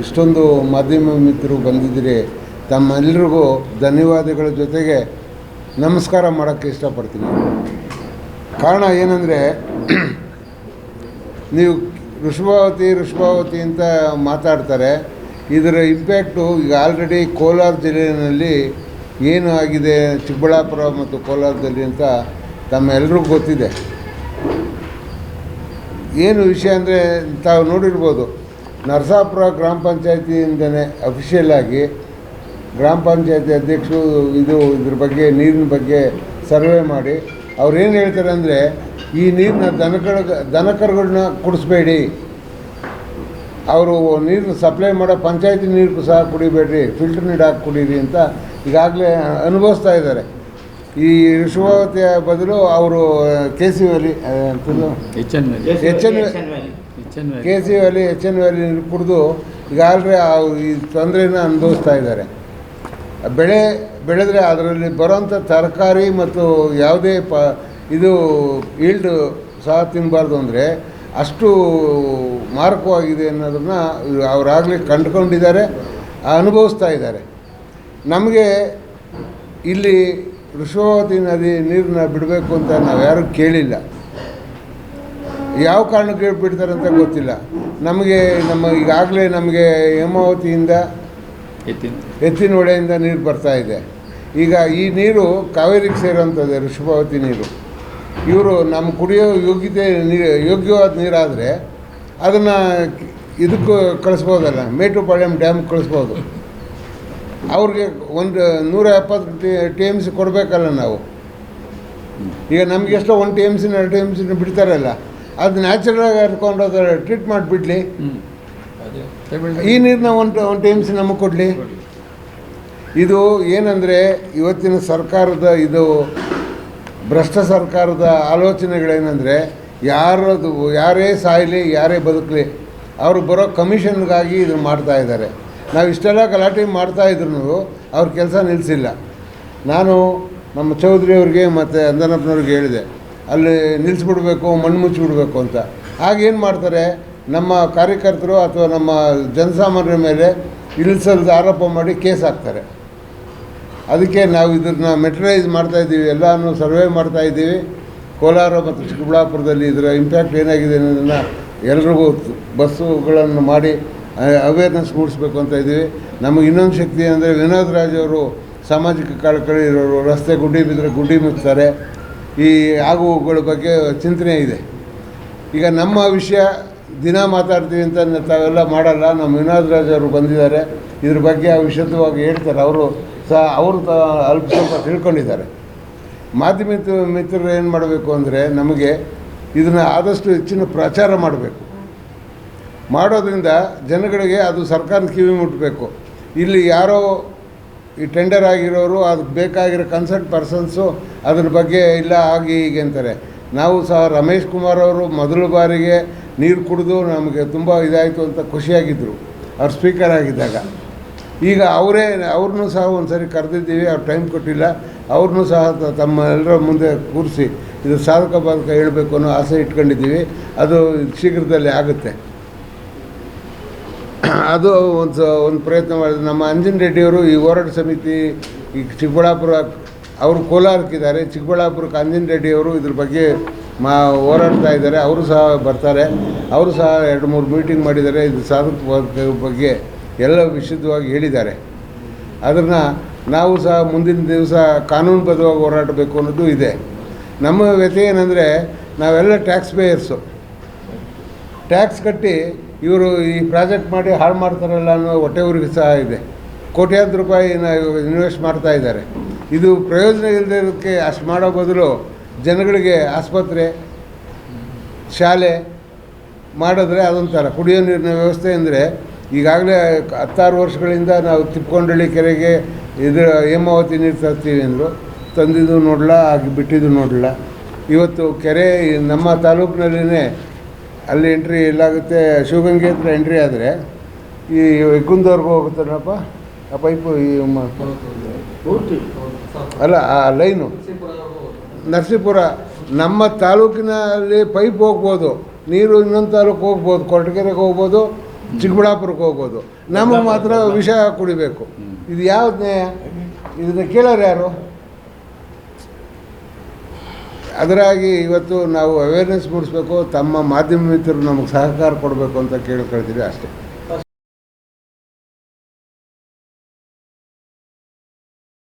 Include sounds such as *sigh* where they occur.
ಇಷ್ಟೊಂದು ಮಾಧ್ಯಮ ಮಿತ್ರರು ಬಂದಿದ್ದೀರಿ. ತಮ್ಮೆಲ್ಲರಿಗೂ ಧನ್ಯವಾದಗಳ ಜೊತೆಗೆ ನಮಸ್ಕಾರ ಮಾಡೋಕ್ಕೆ ಇಷ್ಟಪಡ್ತೀನಿ. ಕಾರಣ ಏನಂದರೆ, *clears throat* ನೀವು ಋಷಭಾವತಿ ಋಷಭಾವತಿ ಅಂತ ಮಾತಾಡ್ತಾರೆ. ಇದರ ಇಂಪ್ಯಾಕ್ಟು ಈಗ ಆಲ್ರೆಡಿ ಕೋಲಾರ ಜಿಲ್ಲೆಯಲ್ಲಿ ಏನು ಆಗಿದೆ, ಚಿಕ್ಕಬಳ್ಳಾಪುರ ಮತ್ತು ಕೋಲಾರದಲ್ಲಿ ಅಂತ ತಮ್ಮೆಲ್ಲರಿಗೂ ಗೊತ್ತಿದೆ. ಏನು ವಿಷಯ ಅಂದರೆ ತಾವು ನೋಡಿರ್ಬೋದು. ನರಸಾಪುರ ಗ್ರಾಮ ಪಂಚಾಯತಿಯಿಂದನೇ ಅಫಿಷಿಯಲ್ ಆಗಿ ಗ್ರಾಮ ಪಂಚಾಯತಿ ಅಧ್ಯಕ್ಷರು ಇದು ಇದ್ರ ಬಗ್ಗೆ ನೀರಿನ ಬಗ್ಗೆ ಸರ್ವೆ ಮಾಡಿ. ಅವ್ರು ಏನು ಹೇಳ್ತಾರೆ ಅಂದರೆ ಈ ನೀರನ್ನ ದನಕರ ದನಕರುಗಳನ್ನ ಕುಡಿಸ್ಬೇಡಿ. ಅವರು ನೀರು ಸಪ್ಲೈ ಮಾಡೋ ಪಂಚಾಯತಿ ನೀರು ಸಹ ಕುಡಿಬೇಡ್ರಿ ಫಿಲ್ಟರ್ ನೀರು ಹಾಕಿ ಕುಡೀರಿ ಅಂತ ಈಗಾಗಲೇ ಅನುಭವಿಸ್ತಾ ಇದ್ದಾರೆ. ಈ ಋಷಭಾವತಿಯ ಬದಲು ಅವರು ಕೆ ಸಿ ವ್ಯಾಲಿ ಅಂತ H N H N H N K C valley H N valley ಕುಡಿದು ಈಗಾಗಲೇ ಈ ತೊಂದರೆನ ಅನುಭವಿಸ್ತಾ ಇದ್ದಾರೆ. ಬೆಳೆ ಬೆಳೆದರೆ ಅದರಲ್ಲಿ ಬರೋಂಥ ತರಕಾರಿ ಮತ್ತು ಯಾವುದೇ ಪ ಇದು ಈಲ್ಡು ಸಹ ತಿನ್ನಬಾರ್ದು ಅಂದರೆ ಅಷ್ಟು ಮಾರಕವಾಗಿದೆ ಅನ್ನೋದನ್ನು ಅವರಾಗಲೇ ಕಂಡುಕೊಂಡಿದ್ದಾರೆ, ಅನುಭವಿಸ್ತಾ ಇದ್ದಾರೆ. ನಮಗೆ ಇಲ್ಲಿ ವೃಷಭಾವತಿ ನದಿ ನೀರನ್ನ ಬಿಡಬೇಕು ಅಂತ ನಾವು ಯಾರೂ ಕೇಳಿಲ್ಲ. ಯಾವ ಕಾರಣಕ್ಕೆ ಬಿಡ್ತಾರೆ ಅಂತ ಗೊತ್ತಿಲ್ಲ. ನಮಗೆ ನಮ್ಮ ಈಗಾಗಲೇ ನಮಗೆ ಹೇಮಾವತಿಯಿಂದ ಎತ್ತಿನ ಎತ್ತಿನ ಹೊಳೆಯಿಂದ ನೀರು ಬರ್ತಾ ಇದೆ. ಈಗ ಈ ನೀರು ಕಾವೇರಿಗೆ ಸೇರೋಂಥದ್ದು ಋಷಭಾವತಿ ನೀರು. ಇವರು ನಮ್ಮ ಕುಡಿಯೋ ಯೋಗ್ಯತೆ ನೀರು ಯೋಗ್ಯವಾದ ನೀರಾದರೆ ಅದನ್ನು ಇದಕ್ಕೂ ಕಳಿಸ್ಬೋದಲ್ಲ ಮೇಟುಪಾಳ್ಯಂ ಡ್ಯಾಮ್ ಕಳಿಸ್ಬೋದು. ಅವ್ರಿಗೆ ಒಂದು ನೂರ ಎಪ್ಪತ್ತು ಟಿ ಟಿ ಎಂ ಸಿ ಕೊಡಬೇಕಲ್ಲ ನಾವು. ಈಗ ನಮಗೆಷ್ಟೋ ಒಂದು ಟಿ ಎಂ ಸಿನ ಎರಡು ಟಿ ಎಂ ಸಿನ ಬಿಡ್ತಾರಲ್ಲ. ಅದು ನ್ಯಾಚುರಲಾಗಿ ಹರ್ಕೊಂಡು ಅದರ ಟ್ರೀಟ್ ಮಾಡಿಬಿಡ್ಲಿ. ಈ ನೀರನ್ನ ಒಂದು ಒಂದು ಟೈಮ್ಸ್ ನಮಗೆ ಕೊಡಲಿ. ಇದು ಏನಂದರೆ ಇವತ್ತಿನ ಸರ್ಕಾರದ ಇದು ಭ್ರಷ್ಟ ಸರ್ಕಾರದ ಆಲೋಚನೆಗಳೇನೆಂದರೆ ಯಾರದು ಯಾರೇ ಸಾಯಲಿ ಯಾರೇ ಬದುಕಲಿ ಅವರು ಬರೋ ಕಮಿಷನ್ಗಾಗಿ ಇದನ್ನು ಮಾಡ್ತಾ ಇದ್ದಾರೆ. ನಾವು ಇಷ್ಟೆಲ್ಲ ಗಲಾಟೆ ಮಾಡ್ತಾ ಇದ್ರು ಅವ್ರ ಕೆಲಸ ನಿಲ್ಲಿಸಿಲ್ಲ ನಾನು ನಮ್ಮ ಚೌಧರಿ ಅವ್ರಿಗೆ ಮತ್ತು ಅಂದನಪ್ಪನವ್ರಿಗೆ ಹೇಳಿದೆ. ಅಲ್ಲಿ ನಿಲ್ಲಿಸ್ಬಿಡ್ಬೇಕು ಮಣ್ಣು ಮುಚ್ಚಿಬಿಡ್ಬೇಕು ಅಂತ. ಹಾಗೇನು ಮಾಡ್ತಾರೆ, ನಮ್ಮ ಕಾರ್ಯಕರ್ತರು ಅಥವಾ ನಮ್ಮ ಜನಸಾಮಾನ್ಯರ ಮೇಲೆ ಇಳಿಸಲ್ದ ಆರೋಪ ಮಾಡಿ ಕೇಸ್ ಹಾಕ್ತಾರೆ. ಅದಕ್ಕೆ ನಾವು ಇದನ್ನ ಮೆಟರೈಸ್ ಮಾಡ್ತಾ ಇದ್ದೀವಿ, ಎಲ್ಲನೂ ಸರ್ವೆ ಮಾಡ್ತಾ ಇದ್ದೀವಿ. ಕೋಲಾರ ಮತ್ತು ಚಿಕ್ಕಬಳ್ಳಾಪುರದಲ್ಲಿ ಇದರ ಇಂಪ್ಯಾಕ್ಟ್ ಏನಾಗಿದೆ ಅನ್ನೋದನ್ನು ಎಲ್ರಿಗೂ ಬಸ್ಸುಗಳನ್ನು ಮಾಡಿ ಅವೇರ್ನೆಸ್ ಮೂಡಿಸ್ಬೇಕು ಅಂತ ಇದ್ದೀವಿ. ನಮಗೆ ಇನ್ನೊಂದು ಶಕ್ತಿ ಅಂದರೆ ವಿನೋದ್ ರಾಜ್ ಅವರು ಸಾಮಾಜಿಕ ಕಳಕಳಿ ಇರೋರು, ರಸ್ತೆ ಗುಡ್ಡಿ ಬಿದ್ದರೆ ಗುಡ್ಡಿ ಮುಚ್ತಾರೆ ಈ ಆಗುಗಳ ಬಗ್ಗೆ ಚಿಂತನೆ ಇದೆ. ಈಗ ನಮ್ಮ ವಿಷಯ ದಿನ ಮಾತಾಡ್ತೀವಿ ಅಂತ ತಾವೆಲ್ಲ ಮಾಡಲ್ಲ. ನಮ್ಮ ವಿನೋದ್ ರಾಜ್ ಅವರು ಬಂದಿದ್ದಾರೆ. ಇದ್ರ ಬಗ್ಗೆ ವಿಶದವಾಗಿ ಹೇಳ್ತಾರೆ. ಅವರು ಸಹ, ಅವರು ಅಲ್ಪ ಸ್ವಲ್ಪ ತಿಳ್ಕೊಂಡಿದ್ದಾರೆ. ಮಾಧ್ಯಮ ಮಿತ್ರರು ಏನು ಮಾಡಬೇಕು ಅಂದರೆ ನಮಗೆ ಇದನ್ನು ಆದಷ್ಟು ಹೆಚ್ಚಿನ ಪ್ರಚಾರ ಮಾಡಬೇಕು. ಮಾಡೋದ್ರಿಂದ ಜನಗಳಿಗೆ ಅದು ಸರ್ಕಾರದ ಕಿವಿ ಮುಟ್ಟಬೇಕು ಇಲ್ಲಿ ಯಾರೋ ಈ ಟೆಂಡರ್ ಆಗಿರೋರು ಅದಕ್ಕೆ ಬೇಕಾಗಿರೋ ಕನ್ಸರ್ಟ್ ಪರ್ಸನ್ಸು ಅದ್ರ ಬಗ್ಗೆ ಇಲ್ಲ ಆಗಿ ಹೀಗೆ ಅಂತಾರೆ. ನಾವು ಸಹ ರಮೇಶ್ ಕುಮಾರ್ ಅವರು ಮೊದಲ ಬಾರಿಗೆ ನೀರು ಕುಡಿದು ನಮಗೆ ತುಂಬ ಇದಾಯಿತು ಅಂತ ಖುಷಿಯಾಗಿದ್ದರು ಅವ್ರು ಸ್ಪೀಕರ್ ಆಗಿದ್ದಾಗ. ಈಗ ಅವರೇ, ಅವ್ರನ್ನೂ ಸಹ ಒಂದು ಸರಿ ಕರೆದಿದ್ದೀವಿ, ಅವ್ರು ಟೈಮ್ ಕೊಟ್ಟಿಲ್ಲ. ಅವ್ರನ್ನೂ ಸಹ ತಮ್ಮ ಎಲ್ಲರ ಮುಂದೆ ಕೂರಿಸಿ, ಇದು ಸಾಧಕ ಬಾಧಕ ಹೇಳಬೇಕು ಅನ್ನೋ ಆಸೆ ಇಟ್ಕೊಂಡಿದ್ದೀವಿ. ಅದು ಶೀಘ್ರದಲ್ಲಿ ಆಗುತ್ತೆ. ಅದು ಒಂದು ಒಂದು ಪ್ರಯತ್ನ ಮಾಡಿದ್ರು. ನಮ್ಮ ಅಂಜನ್ ರೆಡ್ಡಿಯವರು ಈ ಹೋರಾಟ ಸಮಿತಿ, ಈ ಚಿಕ್ಕಬಳ್ಳಾಪುರ, ಅವರು ಕೋಲಾರಕ್ಕಿದ್ದಾರೆ. ಚಿಕ್ಕಬಳ್ಳಾಪುರಕ್ಕೆ ಅಂಜನ್ ರೆಡ್ಡಿಯವರು ಇದ್ರ ಬಗ್ಗೆ ಮಾ, ಹೋರಾಡ್ತಾ ಇದ್ದಾರೆ. ಅವರು ಸಹ ಬರ್ತಾರೆ. ಅವರು ಸಹ ಎರಡು, ಮೂರು ಮೀಟಿಂಗ್ ಮಾಡಿದ್ದಾರೆ. ಇದು ಸಾಧಕ ಬಗ್ಗೆ ಎಲ್ಲ ವಿಶುದ್ಧವಾಗಿ ಹೇಳಿದ್ದಾರೆ. ಅದನ್ನು ನಾವು ಸಹ ಮುಂದಿನ ದಿವಸ ಕಾನೂನುಬದ್ಧವಾಗಿ ಹೋರಾಡಬೇಕು ಅನ್ನೋದು ಇದೆ. ನಮ್ಮ ವ್ಯಥೆ ಏನಂದರೆ, ನಾವೆಲ್ಲ ಟ್ಯಾಕ್ಸ್ ಪೇಯರ್ಸು ಟ್ಯಾಕ್ಸ್ ಕಟ್ಟಿ ಇವರು ಈ ಪ್ರಾಜೆಕ್ಟ್ ಮಾಡಿ ಹಾಳು ಮಾಡ್ತಾರಲ್ಲ ಅನ್ನೋ ಹೊಟ್ಟೆವ್ರಿಗೆ ಸಹ ಇದೆ. ಕೋಟ್ಯಾಂತರ ರೂಪಾಯಿನ ಇನ್ವೆಸ್ಟ್ ಮಾಡ್ತಾ ಇದ್ದಾರೆ. ಇದು ಪ್ರಯೋಜನ ಇಲ್ಲದಿರೋದಕ್ಕೆ ಅಷ್ಟು ಮಾಡೋ ಬದಲು ಜನಗಳಿಗೆ ಆಸ್ಪತ್ರೆ, ಶಾಲೆ ಮಾಡಿದ್ರೆ ಅದೊಂಥರ. ಕುಡಿಯೋ ನೀರಿನ ವ್ಯವಸ್ಥೆ ಅಂದರೆ ಈಗಾಗಲೇ ಹತ್ತಾರು ವರ್ಷಗಳಿಂದ ನಾವು ತಿಪ್ಕೊಂಡಳ್ಳಿ ಕೆರೆಗೆ ಇದು ಹೇಮಾವತಿ ನೀರು ತರ್ತೀವಿ ಅಂದರು. ತಂದಿದ್ದು ನೋಡಲ್ಲ ಹಾಗೆ ಬಿಟ್ಟಿದ್ದು ನೋಡಲ್ಲ ಇವತ್ತು ಕೆರೆ ನಮ್ಮ ತಾಲೂಕಿನಲ್ಲಿನೇ ಅಲ್ಲಿ ಎಂಟ್ರಿ ಎಲ್ಲಾಗುತ್ತೆ ಶಿವಗಂಗೆ ಹತ್ರ ಎಂಟ್ರಿ ಆದರೆ ಈ ಕುಂದವ್ರಿಗೆ ಹೋಗುತ್ತಾರಪ್ಪ ಆ ಪೈಪು ಈ ಮ- ಅಲ್ಲ ಆ ಲೈನು ನರಸೀಪುರ ನಮ್ಮ ತಾಲೂಕಿನಲ್ಲಿ ಪೈಪ್ ಹೋಗ್ಬೋದು. ನೀರು ಇನ್ನೊಂದು ತಾಲೂಕು ಹೋಗ್ಬೋದು. ಕೊರಟಗೆರೆಗೆ ಹೋಗ್ಬೋದು ಚಿಕ್ಕಬಳ್ಳಾಪುರಕ್ಕೆ ಹೋಗ್ಬೋದು. ನಮಗೆ ಮಾತ್ರ ವಿಷ ಕುಡಿಬೇಕು. ಇದು ಯಾವ್ದು ನ್ಯಾಯ? ಇದನ್ನ ಕೇಳೋರು ಯಾರು? ಅದರಾಗಿ ಇವತ್ತು ನಾವು ಅವೇರ್ನೆಸ್ ಮೂಡಿಸ್ಬೇಕು ತಮ್ಮ ಮಾಧ್ಯಮ ಮಿತ್ರರು ನಮಗೆ ಸಹಕಾರ ಕೊಡಬೇಕು ಅಂತ ಕೇಳ್ಕೊಳ್ತೀವಿ ಅಷ್ಟೇ.